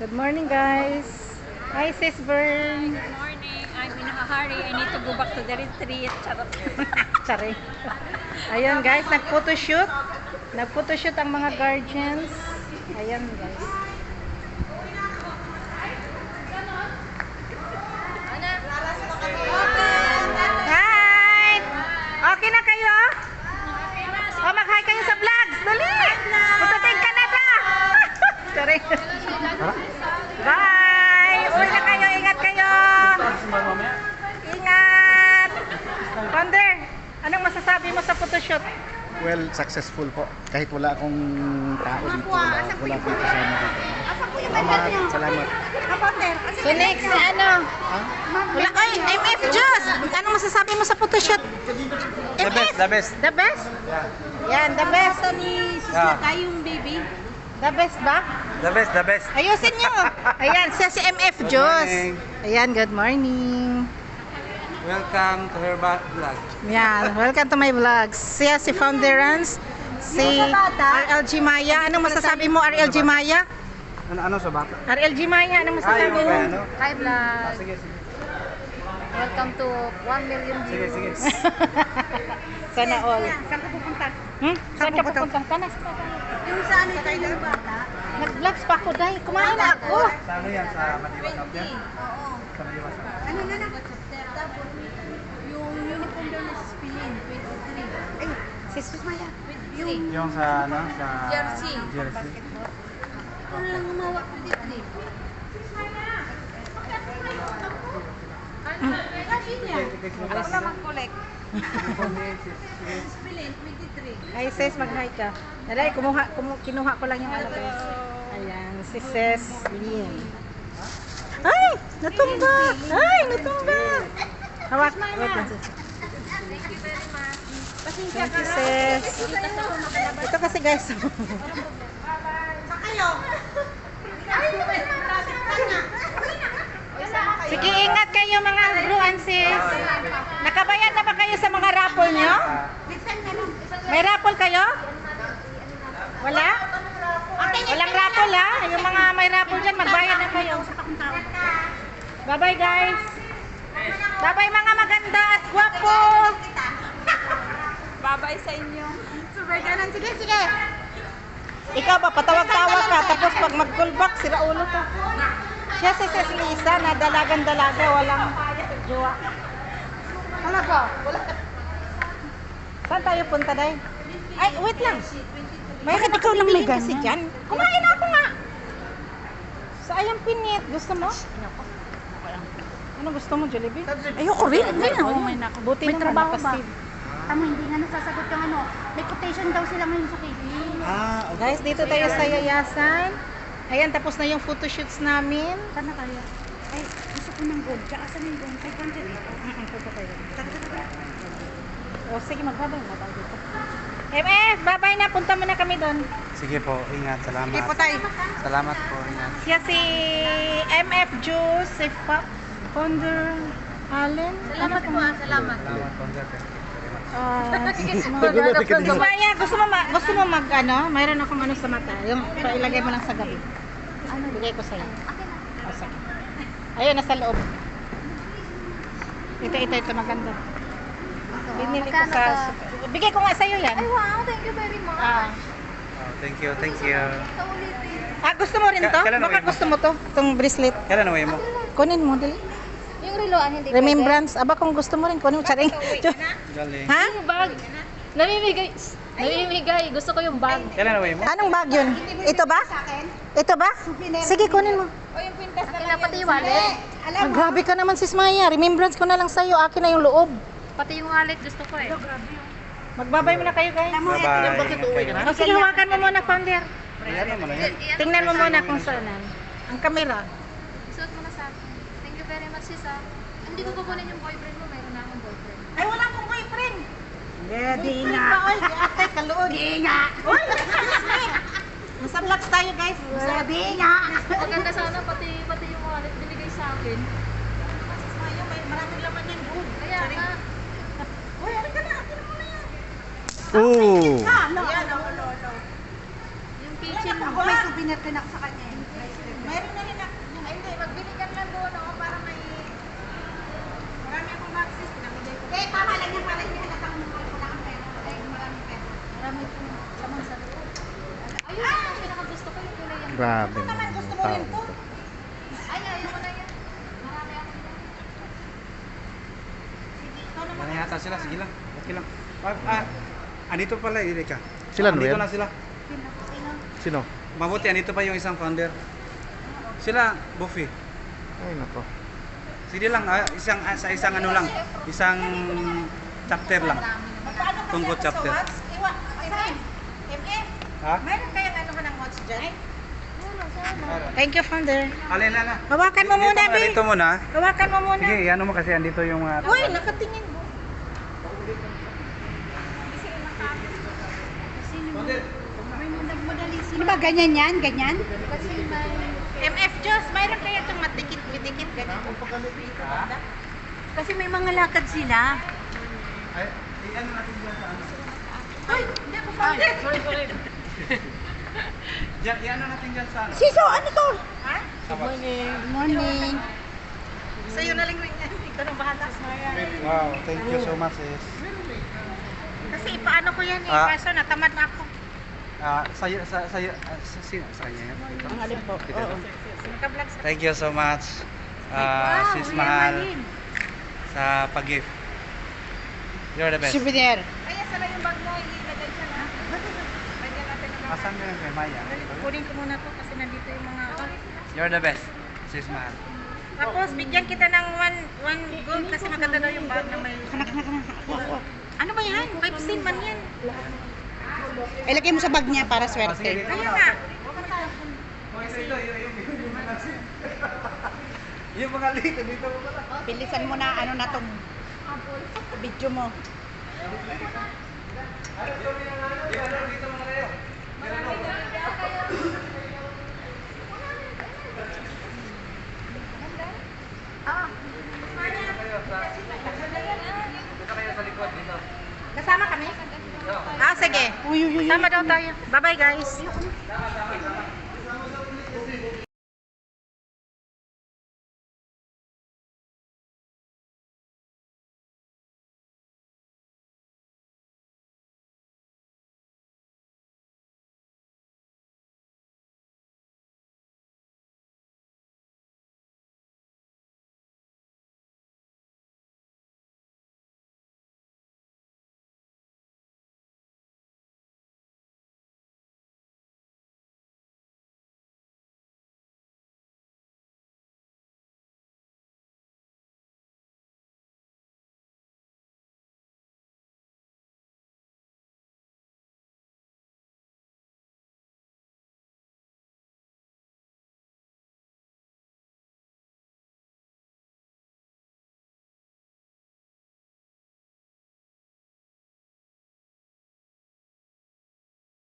Good morning, guys. Hi, Sis Bern. Good morning. I'm in a hurry. I need to go back to the retreat. Charot. Sorry. Ayun, guys. Nag-photoshoot. Nag-photoshoot ang mga guardians. Ayan, guys. Hi! Okay na kayo? O, mag-hi kayo sa vlogs. Dali! Putating ka na ta! Sorry. Bye! Uwi na kayo. Ingat kayo. Ingat! Wonder, anong masasabi mo sa photoshoot? Well, successful po. Kahit wala akong tao dito, wala, wala akong kasama dito. Salamat, salamat. So next, ano? Wala, ay, MF Juice! Anong masasabi mo sa photoshoot? The best, the best. The best? Yan, the best. Yeah. Tayong baby. The best ba? The best, the best. Ayusin nyo. Ayan, siya si MF Juice. morning. Ayan, good morning. Welcome to her vlog. Yan, welcome to my vlogs. Siya si Founder Rans, si RLG Maya. Anong masasabi mo, RLG Maya? Ano, ano sa bata? RLG Maya, anong masasabi mo? ano? Hi, vlog. Ah, sige, sige. Welcome to 1 million Sige, sige. Sana all. Saan ka pupunta? Hmm? Saan ka pupunta? Tanas pa Yung sa ano tayo ng bata? Nag-vlogs pa ako, dahil kumain na ako. Sa ano yan? Sa Madiwas Up yan? Oo. Sa Madiwas Up. Ano na na? Tapos, yung uniform daw na spilin, 23. Ay, sis Maya. Yung Yung sa ano? Sa Jersey. Jersey. ano lang humawak 23. Sabi niya, ako na mag-collect. Spilin, 23. Ay, sis, mag-hi ka. Dali, kumuha, kumu, kinuha ko lang yung ano, guys. Ayan, si Sis Lynn. Ay, natumba! Ay, natumba! Hawak, hawak mo, sis. Pasensya Thank you, sis. Ito kasi, guys. Sige, ingat kayo mga bruan, sis. Nakabayad na ba kayo sa mga raffle nyo? May raffle kayo? Wala? Walang raffle ha? Yung mga may raffle dyan, magbayad na kayo. Bye-bye guys. Bye-bye mga maganda at gwapo. Babay sa inyo. Super ganun. Sige, sige. Ikaw ba, patawag-tawag ka, tapos pag mag-call back, sira ulo ka. Siya si Sis Lisa na dalagan-dalaga, walang jowa. Talaga? Wala. Saan tayo punta, Day? Ay, wait lang. May Bakit ikaw lang may kasi dyan? Kumain na ako nga. Sa ayang pinit. Gusto mo? Ano gusto mo, Jollibee? Ayoko rin. May, may, Buti May naman, nakasid. Tama, hindi nga nasasagot yung ano. May quotation daw sila ngayon sa KD. Ah, okay. Guys, dito tayo sa yayasan. Ayan, tapos na yung photoshoots namin. Saan na kaya? Ay, gusto ko ng gold. Tsaka saan yung gold? 500 ito. Mm-mm, tayo. O, sige, magbabay. Magbabay dito. MF, babay na. Punta muna kami doon. Sige po, ingat. Salamat. Sige po tayo. Salamat po, ingat. Siya si MF Juice, si Fa- Founder Allen. Salamat po ah, salamat. Salamat po, sir. Thank you very much. Uh, Sumaya, gusto mo, ma- gusto mo mag, ano, mayroon akong ano sa mata. Yung, pailagay mo lang sa gabi. Ano? Bigay ko sa'yo. O, sige. Ayun, nasa loob. Ito, ito, ito, maganda. Binili ko sa... Bigay ko nga sa'yo yan. Ay, wow. Thank you very much. Ah. Oh, thank you, thank you. Sa ulitin. ah, gusto mo rin to? Ka- kailan Baka uwi mo? gusto mo to? Itong bracelet. Kailan uwi mo? Kunin mo, dali. Yung hindi Remembrance. Aba, kung gusto mo rin, kunin mo. Charing. Galing. ha? Yung bag. Namimigay. Namimigay. Gusto ko yung bag. Kailan uwi mo? Anong bag yun? Ito ba? Ito ba? Sige, kunin mo. Akin na pati yung wallet. Ah, grabe ka naman, sis Maya. Remembrance ko na lang sa'yo. Akin na yung loob. Pati yung wallet gusto ko eh. Magbabay muna kayo, guys. Bye-bye. O, sige, hawakan mo muna, founder. Tingnan mo muna kung saan. Ang kamera. Isuot mo na sa akin. Thank you very much, sis ah. Hindi ko kukunin yung boyfriend mo. Mayroon na akong boyfriend. Ay, wala akong boyfriend. Yeah, di nga. Oy, di ate, kaluod. Di nga. Vlogs tayo, guys. Di nga. Maganda sana pati pati yung wallet binigay sa akin. Sis Maya, may maraming laman yan, good. Kaya nga. Uy, ano ka na? Akin mo na yan. Ah, no, no, no, no. nagkanak sa kanya. Mayroon na rin ako. Ay, hindi. Magbili ka lang doon ako para may... Marami akong boxes. Pinamigay ko. Eh, tama lang yan para hindi halata kung wala kang pera. Ay, maraming pera. Marami pong lamang sa loob. Ayun, ang pinakagusto ko yung kulay yan. Grabe. Naman, gusto mo rin to? Ay, ayoko na yan. Marami ako yan. Sige, ikaw naman. Ano yata sila? Sige lang. Okay lang. Ah, ah, andito pala, Erika. Sila, Andito Noel? na sila. Sino? Mabuti, andito pa yung isang founder. Sila, Buffy. Ay, nako. Sige lang, ah, isang, ah, sa isang ano lang. Isang chapter lang. Ako chapter. sa watch? Iwa, MM. MM. Ha? Mayroon kayang ano ka ng watch dyan? Thank you, founder. Alin na na. Hawakan mo muna, Bi. Dito muna. Hawakan mo muna. Sige, ano mo kasi andito yung... ah, Uy, nakatingin mo. Ano sila. ba, ganyan yan? Ganyan? Kasi may... MF Diyos, mayroon kaya itong matikit-bitikit ganyan. Kasi may mga lakad sila. Ay, i-ano natin dyan sa ano. Ay, hindi ako founder. Sorry, sorry. Diyan, i-ano natin dyan sa ano. Siso, ano to? Ha? Box. Morning. Sa'yo na lang rin yan. Ikaw na bahala. Wow, thank you so much sis. Kasi paano ko yan eh. Ah. Kaso natamad na ako. Ah, sa'yo, sa, sa'yo, ah, sa, sino? Sa kanya yan? Ito? Ang alin po. Ito, Oo. sa... Thank you so much. Ah, sis mahal sa pag-gift. You're the best. Souvenir. Kaya sana yung bag mo, ilagay siya na. Na Asan mo yung kay Maya? Kunin ko muna to kasi nandito yung mga... You're the best. Sis mahal. Tapos bigyan kita ng one, one gold kasi maganda daw yung bag na may... Ano ba yan? 5 sin man yan. Ilagay mo sa bag niya para Ah, swerte. ito, ito, yung, mga lito, dito mo pala. Bilisan mo na ano na tong video mo. Ano, dito mo na kayo. Kasama kami? Ah, sige. Sama daw tayo. Bye-bye guys.